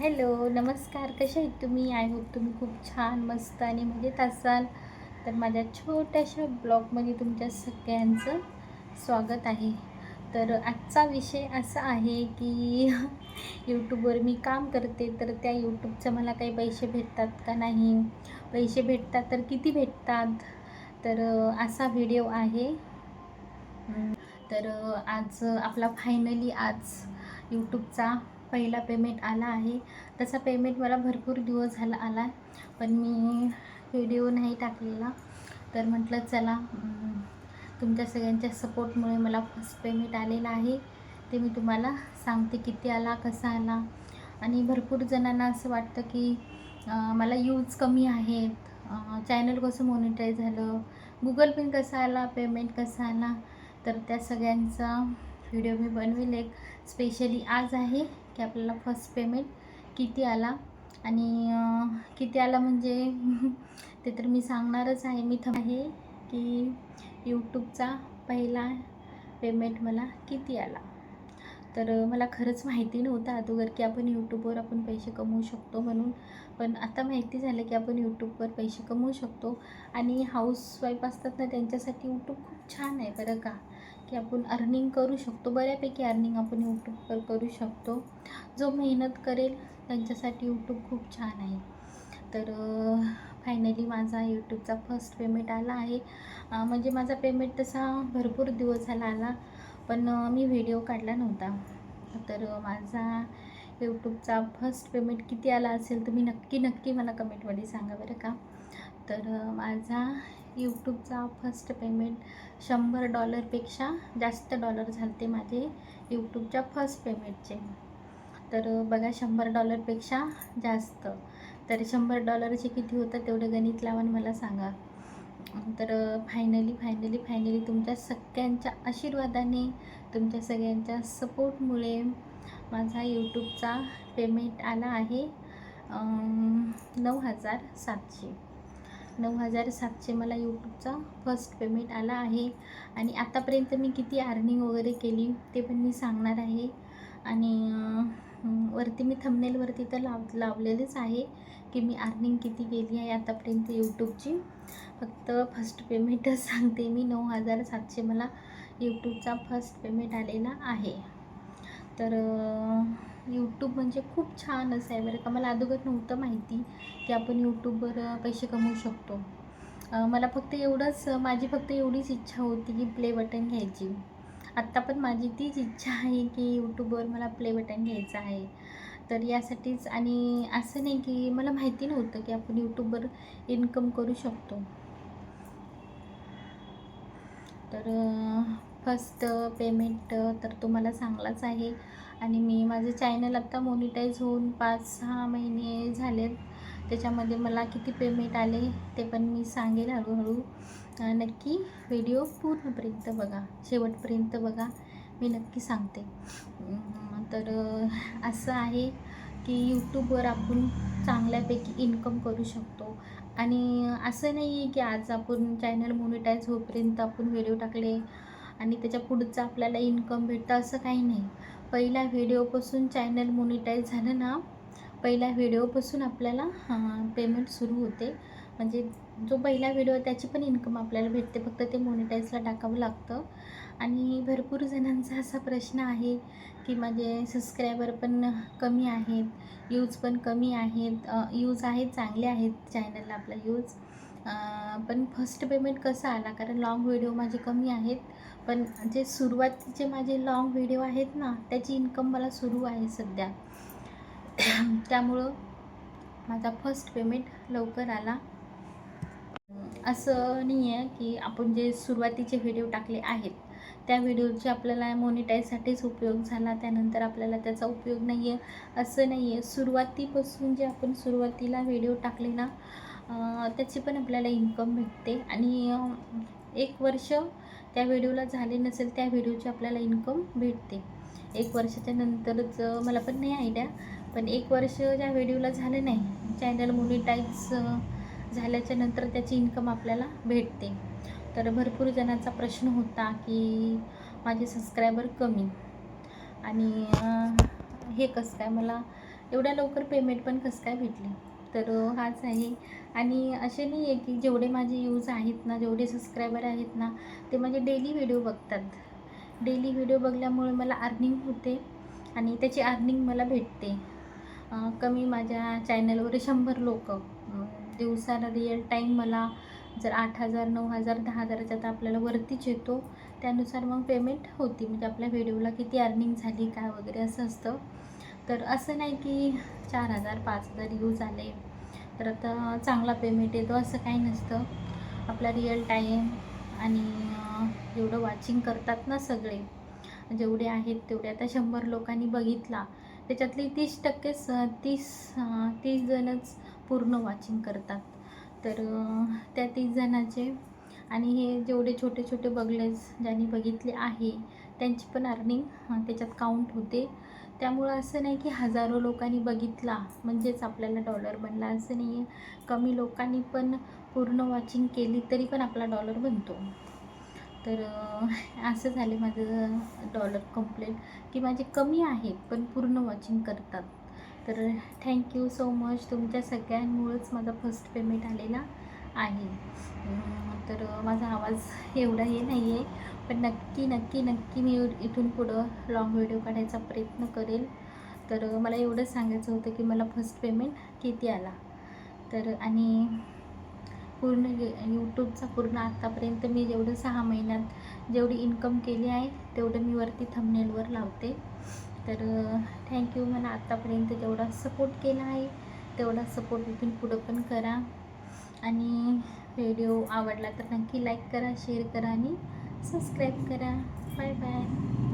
Hello नमस्कार. कसे आहेत तुम्ही? आय होप तुम्ही खूप छान मस्त आणि मजेत असाल. तर माझ्या छोट्याशा ब्लॉगमध्ये तुमच्या सगळ्यांचं स्वागत आहे. तर आजचा विषय असा आहे की यूट्यूबवर मी काम करते तर त्या यूट्यूबचं मला काही पैसे भेटतात का नाही? पैसे भेटतात तर किती भेटतात? तर असा व्हिडिओ आहे. तर आज आपला फायनली आज यूट्यूबचा पहिला पेमेंट आला आहे. तसा पेमेंट मला भरपूर दिवस झाला आला. पण मी व्हिडिओ नाही टाकलेला. तर म्हटलं चला तुमच्या सगळ्यांच्या सपोर्टमुळे मला फर्स्ट पेमेंट आलेलं आहे. ते मी तुम्हाला सांगते किती आला कसा आला. आणि भरपूर जणांना असं वाटतं की मला यूज कमी आहेत. चॅनल कसं मॉनिटाईज झालं? गुगल पिन कसा आला? पेमेंट कसा आला? तर त्या सगळ्यांचा व्हिडिओ मी बनवेल एक. स्पेशली आज आहे. की आपल्याला फर्स्ट पेमेंट किती आला? आणि किती आला म्हणजे? ते तर मी सांगणारच आहे. मी थम आहे की यूट्यूबचा पहिला पेमेंट मला किती आला? तर मला खरंच माहिती नव्हतं अगोदर की आपण यूट्यूबवर आपण पैसे कमवू शकतो म्हणून. पण आता माहिती झालं की आपण यूट्यूबवर पैसे कमवू शकतो. आणि हाऊसवाईफ असतात ना त्यांच्यासाठी यूट्यूब खूप छान आहे बरं का. की आपण अर्निंग करू शकतो. बऱ्यापैकी अर्निंग आपण यूट्यूबवर करू शकतो. जो मेहनत करेल त्यांच्यासाठी यूट्यूब खूप छान आहे. तर फायनली माझा यूट्यूबचा फर्स्ट पेमेंट आला आहे. म्हणजे माझा पेमेंट तसा भरपूर दिवस झाला आला. पण मी व्हिडिओ काढला नव्हता. तर माझा यूट्यूबचा फर्स्ट पेमेंट किती आला असेल तुम्ही नक्की नक्की मला कमेंटमध्ये सांगा बरं का. तर माझा यूट्यूबचा फर्स्ट पेमेंट शंभर डॉलरपेक्षा जास्त डॉलर झाले ते माझे यूट्यूबच्या फर्स्ट पेमेंटचे तर बघा शंभर डॉलरपेक्षा जास्त. तर शंभर डॉलरचे किती होतं तेवढं गणित लावून मला सांगा. तर फायनली फायनली फायनली तुमच्या सगळ्यांच्या आशीर्वादाने तुमच्या सगळ्यांच्या सपोर्टमुळे माझा यूट्यूबचा पेमेंट आला आहे नऊ हजार सातशे. नऊ हजार सातशे मला यूट्यूबचा फर्स्ट पेमेंट आला आहे आणि आतापर्यंत मी किती अर्निंग वगैरे केली ते पण मी सांगणार आहे. आणि वरती मी थंबनेलवरती तर लाव लावलेलेच आहे की मी अर्निंग किती केली आहे आतापर्यंत यूट्यूबची फक्त फर्स्ट पेमेंटच सांगते मी नऊ हजार सातशे मला यूट्यूबचा फर्स्ट पेमेंट आलेला आहे. तर यूट्यूब म्हणजे खूप छान असं आहे बरं का. मला अगोदर नव्हतं माहिती की आपण यूट्यूबवर पैसे कमवू शकतो. मला फक्त एवढंच माझी फक्त एवढीच इच्छा होती की प्ले बटन घ्यायची. आत्ता पण माझी तीच इच्छा आहे की यूट्यूबवर मला प्ले बटन घ्यायचं आहे. तर यासाठीच आणि असं नाही की मला माहिती नव्हतं की आपण यूट्यूबवर इन्कम करू शकतो. तर फर्स्ट पेमेंट तर तुम्हाला चांगलाच आहे. आणि मी माझं चॅनल आत्ता मोनिटाईज होऊन पाच सहा महिने झालेत. त्याच्यामध्ये मला किती पेमेंट आले ते पण मी सांगेल हळूहळू. नक्की व्हिडिओ पूर्णपर्यंत बघा. शेवटपर्यंत बघा. मी नक्की सांगते. तर असं आहे की यूट्यूबवर आपण चांगल्यापैकी इन्कम करू शकतो. आणि असं नाही आहे की आज आपण चॅनल मोनिटाईज होईपर्यंत आपण व्हिडिओ टाकले आणि त्याच्या पुढचं आपल्याला इन्कम भेटतं असं काही नाही. पहिल्या व्हिडिओपासून चॅनल मोनिटाईज झालं ना पहिल्या व्हिडिओपासून आपल्याला पेमेंट सुरू होते. म्हणजे जो पहिला व्हिडिओ त्याची पण इन्कम आपल्याला भेटते. फक्त ते मोनिटाईजला टाकावं लागतं. आणि भरपूर जणांचा असा प्रश्न आहे की माझे सबस्क्रायबर पण कमी आहेत यूज पण कमी आहेत. यूज आहेत चांगले आहेत चॅनलला आपला यूज पण फर्स्ट पेमेंट कसं आला? कारण लाँग व्हिडिओ माझे कमी आहेत. पण जे सुरुवातीचे माझे लाँग व्हिडिओ आहेत ना त्याची इन्कम मला सुरू आहे सध्या. त्यामुळं माझा फर्स्ट पेमेंट लवकर आला. असं नाही आहे की आपण जे सुरुवातीचे व्हिडिओ टाकले आहेत त्या व्हिडिओचे आपल्याला मोनिटाईजसाठीच उपयोग झाला त्यानंतर आपल्याला त्याचा उपयोग नाही आहे असं नाही आहे सुरुवातीपासून जे आपण सुरुवातीला व्हिडिओ टाकले ना त्याची पण आपल्याला इन्कम भेटते. आणि एक वर्ष त्या व्हिडिओला झाले नसेल त्या व्हिडिओची आपल्याला इन्कम भेटते. एक वर्षाच्या नंतरच मला पण नाही आयडिया पण एक वर्ष ज्या व्हिडिओला झालं नाही चॅनल मोनिटाईज झाल्याच्यानंतर त्याची इन्कम आपल्याला भेटते. तर भरपूर जणांचा प्रश्न होता की माझे सबस्क्रायबर कमी. आणि हे कसं काय मला एवढ्या लवकर पेमेंट पण कसं काय भेटले? तर हाच आहे. आणि असे नाही आहे की जेवढे माझे यूज आहेत ना जेवढे सबस्क्रायबर आहेत ना ते माझे डेली व्हिडिओ बघतात. डेली व्हिडिओ बघल्यामुळे मला अर्निंग होते आणि त्याची अर्निंग मला भेटते. कमी माझ्या चॅनलवर शंभर लोक. दिवसाला रिअल टाईम मला जर आठ हजार नऊ हजार दहा हजाराच्या तर आपल्याला वरतीच येतो त्यानुसार मग पेमेंट होती. म्हणजे आपल्या व्हिडिओला किती अर्निंग झाली काय वगैरे असं असतं. तर असं नाही की चार हजार पाच हजार यूज आले. तर आता चांगला पेमेंट येतो असं काही नसतं. आपला रिअल टाईम आणि जेवढं वॉचिंग करतात ना सगळे. जेवढे आहेत तेवढे. आता शंभर लोकांनी बघितला. त्याच्यातली तीस टक्के स तीस तीस जणच पूर्ण वॉचिंग करतात. तर त्या तीस जणांचे आणि हे जेवढे छोटे छोटे बगलेज ज्यांनी बघितले आहे त्यांची पण अर्निंग त्याच्यात काउंट होते. त्यामुळं असं नाही की हजारो लोकांनी बघितला म्हणजेच आपल्याला डॉलर बनला. असं नाही आहे कमी लोकांनी पण पूर्ण वॉचिंग केली तरी पण आपला डॉलर बनतो. तर असं झाले माझं डॉलर कंप्लेंट की माझे कमी आहेत पण पूर्ण वॉचिंग करतात. तर थँक्यू सो मच तुमच्या सगळ्यांमुळंच माझा फर्स्ट पेमेंट आलेला आहे. तर माझा आवाज एवढा हे नाही आहे पण नक्की नक्की नक्की मी इथून पुढं लॉंग व्हिडिओ काढायचा प्रयत्न करेल. तर मला एवढंच सांगायचं होतं की मला फर्स्ट पेमेंट किती आला. तर आणि पूर्ण यूट्यूबचा पूर्ण आत्तापर्यंत मी जेवढं सहा महिन्यात जेवढी इन्कम केली आहे तेवढं मी वरती थंबनेलवर लावते. तर थँक्यू मला आत्तापर्यंत जेवढा सपोर्ट केला आहे तेवढा सपोर्ट इथून पुढं पण करा. आणि व्हिडिओ आवडला तर नक्की लाईक करा शेअर करा आणि सबस्क्राईब करा. Bye bye